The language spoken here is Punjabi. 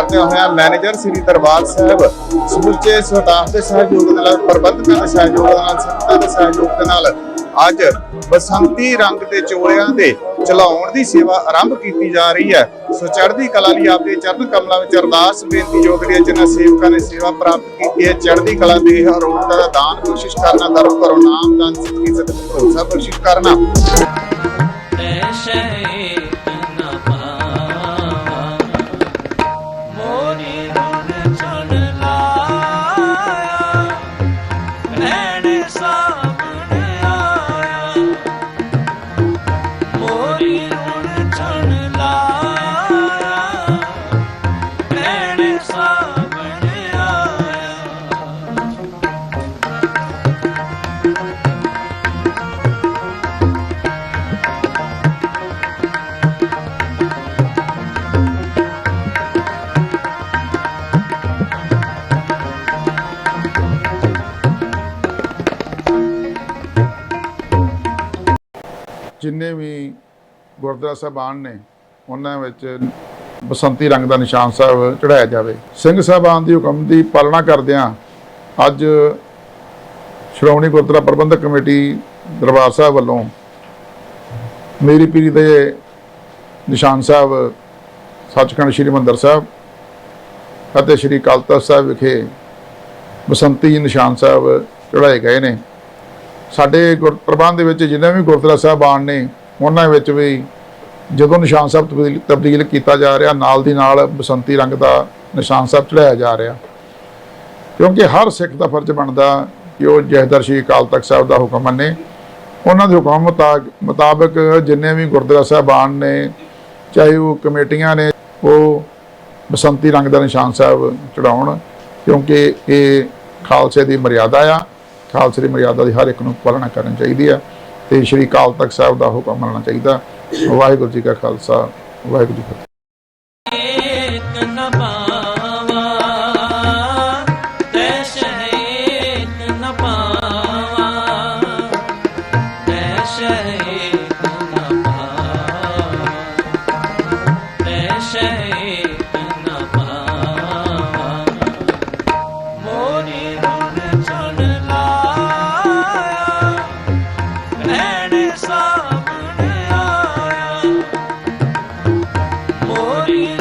ਕਰਦਿਆਂ ਹੋਇਆ ਮੈਨੇਜਰ ਸ੍ਰੀ ਦਰਬਾਰ ਸਾਹਿਬ ਸਮੁੱਚੇ ਸਟਾਫ ਦੇ ਸਹਿਯੋਗ ਦੇ ਨਾਲ ਪ੍ਰਬੰਧਕਾਂ ਦੇ ਸਹਿਯੋਗ ਦੇ ਨਾਲ ਸੰਗਤਾਂ ਦੇ ਸਹਿਯੋਗ ਦੇ ਨਾਲ ਅੱਜ ਬਸੰਤੀ ਰੰਗ ਦੇ ਚੋਲਿਆਂ ਦੇ ਚਲਾਉਣ ਦੀ ਸੇਵਾ ਆਰੰਭ ਕੀਤੀ ਜਾ ਰਹੀ ਹੈ। ਸੋ ਚੜ੍ਹਦੀ ਕਲਾ ਲਈ ਆਪਦੇ ਚਰਨ ਕਮਲਾਂ ਵਿੱਚ ਅਰਦਾਸ ਬੇਨਤੀ ਜੋਗੜੀ ਹੈ ਜਿਨ੍ਹਾਂ ਸੇਵਕਾਂ ਨੇ ਸੇਵਾ ਪ੍ਰਾਪਤ ਕੀਤੀ ਹੈ, ਚੜ੍ਹਦੀ ਕਲਾ ਦੇ ਹਰੋੜਤਾ ਦਾ ਦਾਨ ਕੋਸ਼ਿਸ਼ ਕਰਨਾ, ਧਰਮ ਕਰੋ ਨਾਮ ਦਾਨ, ਸਿੱਖੀ ਸਤ ਭਰੋਸਾ ਕੋਸ਼ਿਸ਼ ਕਰਨਾ। ਜਿੰਨੇ ਵੀ ਗੁਰਦੁਆਰਾ ਸਾਹਿਬਾਨ ਨੇ, ਉਹਨਾਂ ਵਿੱਚ ਬਸੰਤੀ ਰੰਗ ਦਾ ਨਿਸ਼ਾਨ ਸਾਹਿਬ ਚੜਾਇਆ ਜਾਵੇ। ਸਿੰਘ ਸਾਹਿਬਾਨ ਦੀ ਹੁਕਮ ਦੀ ਪਾਲਣਾ ਕਰਦਿਆਂ ਅੱਜ ਸ਼੍ਰੋਮਣੀ ਗੁਰਦੁਆਰਾ ਪ੍ਰਬੰਧਕ ਕਮੇਟੀ ਦਰਬਾਰ ਸਾਹਿਬ ਵੱਲੋਂ ਮੇਰੀ ਪੀਰੀ ਦੇ ਨਿਸ਼ਾਨ ਸਾਹਿਬ ਸੱਚਖੰਡ ਸ੍ਰੀ ਮੰਦਰ ਸਾਹਿਬ ਅਤੇ ਸ੍ਰੀ ਅਕਾਲ ਤਖ਼ਤ ਸਾਹਿਬ ਵਿਖੇ ਬਸੰਤੀ ਨਿਸ਼ਾਨ ਸਾਹਿਬ ਚੜਾਏ ਗਏ ਨੇ। ਸਾਡੇ ਗੁਰ ਪ੍ਰਬੰਧ ਦੇ ਵਿੱਚ ਜਿੰਨੇ ਵੀ ਗੁਰਦੁਆਰਾ ਸਾਹਿਬਾਨ ਨੇ, ਉਹਨਾਂ ਵਿੱਚ ਵੀ ਜਦੋਂ ਨਿਸ਼ਾਨ ਸਾਹਿਬ ਤਬਦੀਲ ਤਬਦੀਲ ਕੀਤਾ ਜਾ ਰਿਹਾ, ਨਾਲ ਦੀ ਨਾਲ ਬਸੰਤੀ ਰੰਗ ਦਾ ਨਿਸ਼ਾਨ ਸਾਹਿਬ ਚੜਾਇਆ ਜਾ ਰਿਹਾ। ਕਿਉਂਕਿ ਹਰ ਸਿੱਖ ਦਾ ਫਰਜ਼ ਬਣਦਾ ਕਿ ਉਹ ਜਹਦਰ ਸ਼੍ਰੀ ਅਕਾਲ ਤਖਤ ਸਾਹਿਬ ਦਾ ਹੁਕਮ ਮੰਨੇ। ਉਹਨਾਂ ਦੇ ਹੁਕਮ ਮੁਤਾਕ- ਮੁਤਾਬਕ ਜਿੰਨੇ ਵੀ ਗੁਰਦੁਆਰਾ ਸਾਹਿਬਾਨ ਨੇ, ਚਾਹੇ ਉਹ ਕਮੇਟੀਆਂ ਨੇ, ਉਹ ਬਸੰਤੀ ਰੰਗ ਦਾ ਨਿਸ਼ਾਨ ਸਾਹਿਬ ਚੜਾਉਣ ਕਿਉਂਕਿ ਇਹ ਖਾਲਸੇ ਦੀ ਮਰਿਆਦਾ ਆ। ਖਾਲਸੇ ਦੀ ਮਰਿਆਦਾ ਦੀ ਹਰ ਇੱਕ ਨੂੰ ਪਾਲਣਾ ਕਰਨੀ ਚਾਹੀਦੀ ਆ ਤੇ ਸ਼੍ਰੀ ਅਕਾਲ ਤਖਤ ਸਾਹਿਬ ਦਾ ਹੁਕਮ ਮੰਨਣਾ ਚਾਹੀਦਾ। ਵਾਹਿਗੁਰੂ ਜੀ ਕਾ ਖਾਲਸਾ, ਵਾਹਿਗੁਰੂ ਜੀ ਕੀ ਫਤਿਹ। ਭੈਣੇ ਸਾਹਮਣੇ ਆਇਆ। ਮੋਰੀ